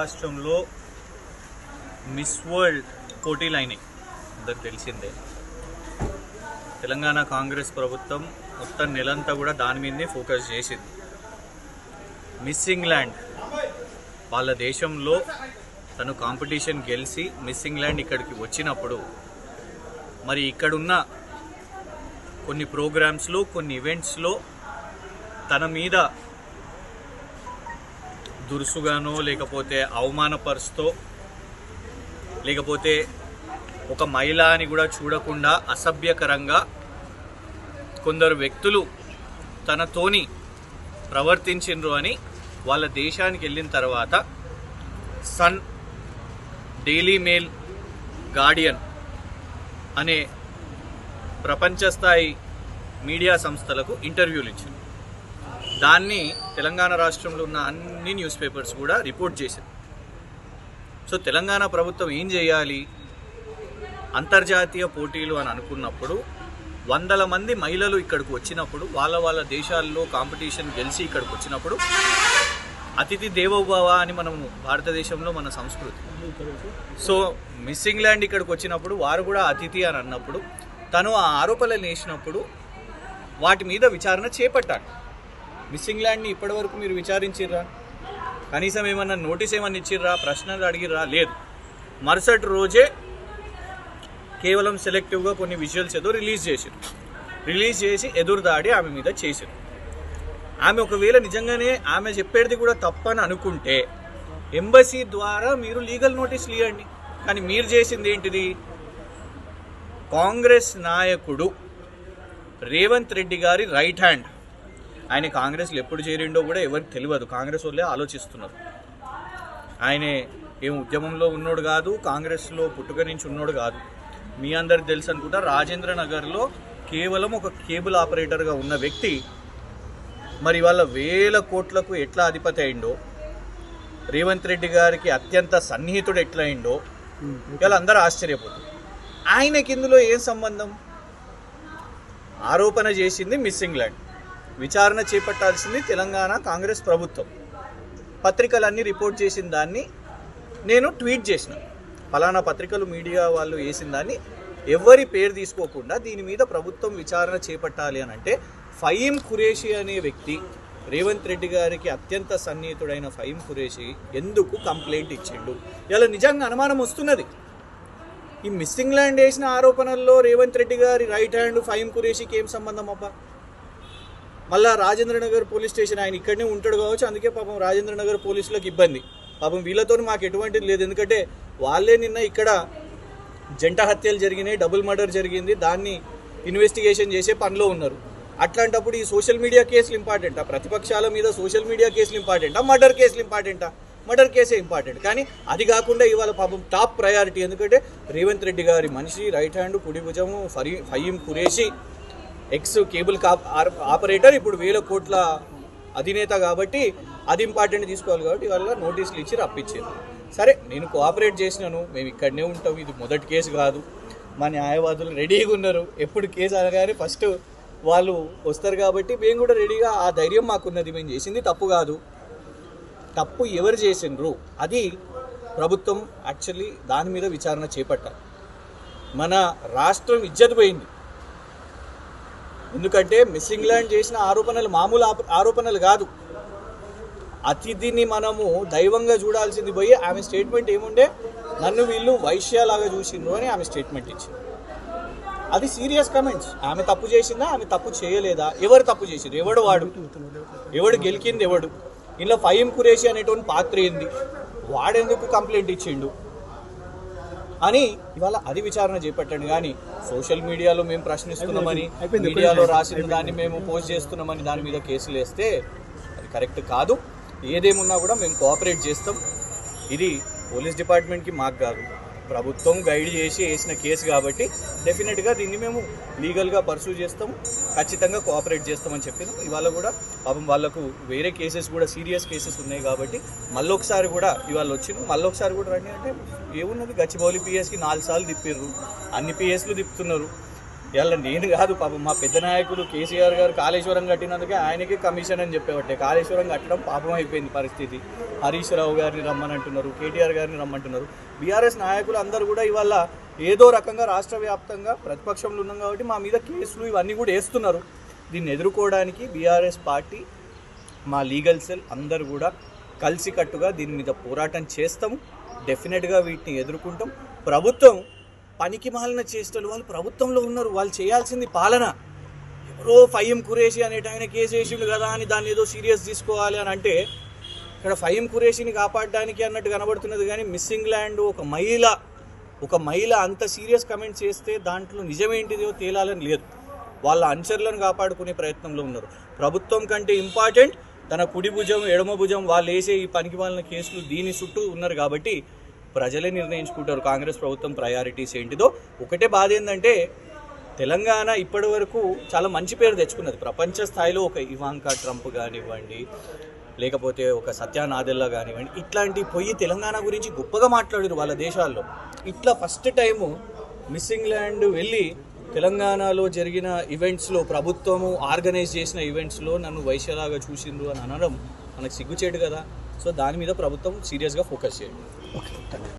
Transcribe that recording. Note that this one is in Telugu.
రాష్ట్రంలో మిస్ వరల్డ్ పోటీలు అయినాయి అందరికి తెలిసిందే. తెలంగాణ కాంగ్రెస్ ప్రభుత్వం మొత్తం నెలంతా కూడా దాని మీదనే ఫోకస్ చేసింది. మిస్ ఇంగ్లాండ్ వాళ్ళ దేశంలో తను కాంపిటీషన్ గెలిచి మిస్ ఇంగ్లాండ్ ఇక్కడికి వచ్చినప్పుడు మరి ఇక్కడున్న కొన్ని ప్రోగ్రామ్స్లో కొన్ని ఈవెంట్స్లో తన మీద దురుసుగానో లేకపోతే అవమానపరుస్తో లేకపోతే ఒక మహిళ అని కూడా చూడకుండా అసభ్యకరంగా కొందరు వ్యక్తులు తనతోని ప్రవర్తించిండ్రు అని వాళ్ళ దేశానికి వెళ్ళిన తర్వాత సన్ డైలీ మెయిల్ గార్డియన్ అనే ప్రపంచ స్థాయి మీడియా సంస్థలకు ఇంటర్వ్యూలు ఇచ్చింది దాన్ని తెలంగాణ రాష్ట్రంలో ఉన్న అన్ని న్యూస్ పేపర్స్ కూడా రిపోర్ట్ చేసింది. సో తెలంగాణ ప్రభుత్వం ఏం చేయాలి? అంతర్జాతీయ పోటీలు అని అనుకున్నప్పుడు వందల మంది మహిళలు ఇక్కడికి వచ్చినప్పుడు వాళ్ళ వాళ్ళ దేశాల్లో కాంపిటీషన్ గెలిచి ఇక్కడికి వచ్చినప్పుడు అతిథి దేవోభవ అని మనము భారతదేశంలో మన సంస్కృతి. సో మిస్ ఇంగ్లాండ్ ఇక్కడికి వచ్చినప్పుడు వారు కూడా అతిథి అని అన్నప్పుడు తను ఆ ఆరోపణలు వేసినప్పుడు వాటి మీద విచారణ చేపట్టాలి. మిస్సింగ్ ల్యాండ్ని ఇప్పటివరకు మీరు విచారించిర్రా? కనీసం ఏమన్నా నోటీస్ ఏమన్నా ఇచ్చిర్రా? ప్రశ్నలు అడిగిర్రా? లేదు. మరుసటి రోజే కేవలం సెలెక్టివ్గా కొన్ని విజువల్స్ ఏదో రిలీజ్ చేసారు రిలీజ్ చేసి ఎదురుదాడి ఆమె మీద చేశారు ఆమె ఒకవేళ నిజంగానే ఆమె చెప్పేది కూడా తప్పని అనుకుంటే ఎంబసీ ద్వారా మీరు లీగల్ నోటీసులు ఇవ్వండి కానీ మీరు చేసింది ఏంటిది? కాంగ్రెస్ నాయకుడు రేవంత్ రెడ్డి గారి రైట్ హ్యాండ్. ఆయన కాంగ్రెస్లో ఎప్పుడు చేరిండో కూడా ఎవరికి తెలియదు. కాంగ్రెస్ వాళ్ళే ఆలోచిస్తున్నారు. ఆయనే ఏం ఉద్యమంలో ఉన్నోడు కాదు కాంగ్రెస్లో పుట్టుక నుంచి ఉన్నోడు కాదు. మీ అందరికి తెలుసు అనుకుంటా రాజేంద్ర నగర్లో కేవలం ఒక కేబుల్ ఆపరేటర్గా ఉన్న వ్యక్తి మరి వాళ్ళ వేల కోట్లకు ఎట్లా అధిపతి అయిండో రేవంత్ రెడ్డి గారికి అత్యంత సన్నిహితుడు ఎట్లా అయిండో ఇవాళ అందరూ ఆశ్చర్యపోతారు. ఆయనకి ఇందులో ఏం సంబంధం? ఆరోపణ చేసింది మిస్ ఇంగ్లాండ్ విచారణ చేపట్టాల్సింది తెలంగాణ కాంగ్రెస్ ప్రభుత్వం. పత్రికలన్నీ రిపోర్ట్ చేసిన దాన్ని నేను ట్వీట్ చేసిన. ఫలానా పత్రికలు మీడియా వాళ్ళు వేసిన దాన్ని ఎవరి పేరు తీసుకోకుండా దీని మీద ప్రభుత్వం విచారణ చేపట్టాలి అని అంటే ఫయీం ఖురేషి అనే వ్యక్తి రేవంత్ రెడ్డి గారికి అత్యంత సన్నిహితుడైన ఫయీం ఖురేషి ఎందుకు కంప్లైంట్ ఇచ్చిండు? ఇలా నిజంగా అనుమానం వస్తున్నది. ఈ మిస్సింగ్ ల్యాండ్ వేసిన ఆరోపణల్లో రేవంత్ రెడ్డి గారి రైట్ హ్యాండ్ ఫైమ్ కురేషికి ఏం సంబంధం అబ్బా? మళ్ళా రాజేంద్ర నగర్ పోలీస్ స్టేషన్ ఆయన ఇక్కడనే ఉంటాడు కావచ్చు. అందుకే పాపం రాజేంద్ర నగర్ పోలీసులకు ఇబ్బంది. పాపం వీళ్ళతో మాకు ఎటువంటిది లేదు. ఎందుకంటే వాళ్ళే నిన్న ఇక్కడ జంట హత్యలు జరిగినాయి డబుల్ మర్డర్ జరిగింది. దాన్ని ఇన్వెస్టిగేషన్ చేసే పనిలో ఉన్నారు. అట్లాంటప్పుడు ఈ సోషల్ మీడియా కేసులు ఇంపార్టెంటా. ప్రతిపక్షాల మీద సోషల్ మీడియా కేసులు ఇంపార్టెంటా. మర్డర్ కేసులు ఇంపార్టెంటా. మర్డర్ కేసే ఇంపార్టెంట్. కానీ అది కాకుండా ఇవాళ పాపం టాప్ ప్రయారిటీ. ఎందుకంటే రేవంత్ రెడ్డి గారి మనిషి రైట్ హ్యాండ్ కుడి భుజము ఫరీ ఫయీం కురేషి ఎక్స్ కేబుల్ కాప్ ఆపరేటర్ ఇప్పుడు వేల కోట్ల అధినేత కాబట్టి అది ఇంపార్టెంట్ తీసుకోవాలి కాబట్టి వాళ్ళ నోటీసులు ఇచ్చి రప్పించారు. సరే నేను కోఆపరేట్ చేసినాను మేము ఇక్కడనే ఉంటాం ఇది మొదటి కేసు కాదు. మా న్యాయవాదులు రెడీగా ఉన్నారు. ఎప్పుడు కేసు అనగానే ఫస్ట్ వాళ్ళు వస్తారు కాబట్టి మేము కూడా రెడీగా ఆ ధైర్యం మాకున్నది. మేము చేసింది తప్పు కాదు. తప్పు ఎవరు చేసిండ్రు? అది ప్రభుత్వం యాక్చువల్లీ దాని మీద విచారణ చేపట్టాలి. మన రాష్ట్రం ఇజ్జత్ పోయింది. ఎందుకంటే మిస్ ఇంగ్లాండ్ చేసిన ఆరోపణలు మామూలు ఆప- ఆరోపణలు కాదు. అతిథిని మనము దైవంగా చూడాల్సింది పోయి ఆమె స్టేట్మెంట్ ఏముండే? నన్ను వీళ్ళు వైశ్యలాగా చూసిండ్రు అని ఆమె స్టేట్మెంట్ ఇచ్చింది. అది సీరియస్ కమెంట్స్ ఆమె తప్పు చేసిందా? ఆమె తప్పు చేయలేదా? ఎవరు తప్పు చేసింది ఎవడు వాడు? ఎవడు గెలికింది ఎవడు? ఇంట్లో ఫైమ్ కురేషి అనేటువంటి పాత్ర ఏంది? వాడెందుకు కంప్లైంట్ ఇచ్చిండు? అని ఇవాళ అది విచారణ చేపట్టండి. కానీ సోషల్ మీడియాలో మేము ప్రశ్నిస్తున్నామని మీడియాలో రాసిన దాన్ని మేము పోస్ట్ చేస్తున్నామని దాని మీద కేసులు వేస్తే అది కరెక్ట్ కాదు. ఏదేమున్నా కూడా మేము కోఆపరేట్ చేస్తాం. ఇది పోలీస్ డిపార్ట్మెంట్కి మాకు కాదు. ప్రభుత్వం గైడ్ చేసి వేసిన కేసు కాబట్టి డెఫినెట్గా దీన్ని మేము లీగల్గా పర్సూ చేస్తాము ఖచ్చితంగా కోఆపరేట్ చేస్తామని చెప్పినాం. ఇవాళ కూడా పాపం వాళ్ళకు వేరే కేసెస్ కూడా సీరియస్ కేసెస్ ఉన్నాయి కాబట్టి మళ్ళొకసారి కూడా ఇవాళ వచ్చిన. మళ్ళొకసారి కూడా రండి అంటే ఏమున్నది? గచ్చిబౌలి పిఎస్కి నాలుగు సార్లు తిప్పిర్రు. అన్ని పిఎస్లు తిప్పుతున్నారు. ఇవాళ నేను కాదు పాపం మా పెద్ద నాయకులు కేసీఆర్ గారు కాళేశ్వరం కట్టినందుకే ఆయనకే కమిషన్ అని చెప్పేవాటే. కాళేశ్వరం కట్టడం పాపం అయిపోయింది పరిస్థితి. హరీష్ రావు గారిని రమ్మనంటున్నారు కేటీఆర్ గారిని రమ్మంటున్నారు. బీఆర్ఎస్ నాయకులు అందరూ కూడా ఇవాళ ఏదో రకంగా రాష్ట్ర వ్యాప్తంగా ప్రతిపక్షంలో ఉన్నాం కాబట్టి మా మీద కేసులు ఇవన్నీ కూడా వేస్తున్నారు. దీన్ని ఎదుర్కోవడానికి బీఆర్ఎస్ పార్టీ మా లీగల్ సెల్ అందరు కూడా కలిసికట్టుగా దీని మీద పోరాటం చేస్తాము. డెఫినెట్గా వీటిని ఎదుర్కొంటాం. ప్రభుత్వం పనికి మాలిన చేష్టలు వాళ్ళు ప్రభుత్వంలో ఉన్నారు వాళ్ళు చేయాల్సింది పాలన. ఎవరో ఫయ్యం కురేషి అనేట ఆయన కేసు వేసిండు కదా అని దాన్ని ఏదో సీరియస్ తీసుకోవాలి అని అంటే ఇక్కడ ఫయ్యం కురేషిని కాపాడడానికి అన్నట్టు కనబడుతున్నది కానీ మిస్సింగ్ ల్యాండ్ ఒక మహిళ ఒక మహిళ అంత సీరియస్ కమెంట్ చేస్తే దాంట్లో నిజమేంటిదో తేలాలని లేదు. వాళ్ళ అనుచరులను కాపాడుకునే ప్రయత్నంలో ఉన్నారు. ప్రభుత్వం కంటే ఇంపార్టెంట్ తన కుడి భుజం ఎడమ భుజం వాళ్ళు వేసే ఈ పనికి వాళ్ళ కేసులు దీని చుట్టూ ఉన్నారు కాబట్టి ప్రజలే నిర్ణయించుకుంటారు. కాంగ్రెస్ ప్రభుత్వం ప్రయారిటీస్ ఏంటిదో. ఒకటే బాధ ఏంటంటే తెలంగాణ ఇప్పటి వరకు చాలా మంచి పేరు తెచ్చుకున్నది. ప్రపంచ స్థాయిలో ఒక ఇవాంకా ట్రంప్ కానివ్వండి లేకపోతే ఒక సత్యానాదెల్లా కానివ్వండి ఇట్లాంటి పోయి తెలంగాణ గురించి గొప్పగా మాట్లాడారు వాళ్ళ దేశాల్లో. ఇట్లా ఫస్ట్ టైము మిస్సింగ్ ల్యాండ్ వెళ్ళి తెలంగాణలో జరిగిన ఈవెంట్స్లో ప్రభుత్వము ఆర్గనైజ్ చేసిన ఈవెంట్స్లో నన్ను వైశ్యలాగా చూసిండ్రు అని అనడం మనకు సిగ్గుచేటు కదా. సో దాని మీద ప్రభుత్వం సీరియస్గా ఫోకస్ చేయండి. 起きとったね。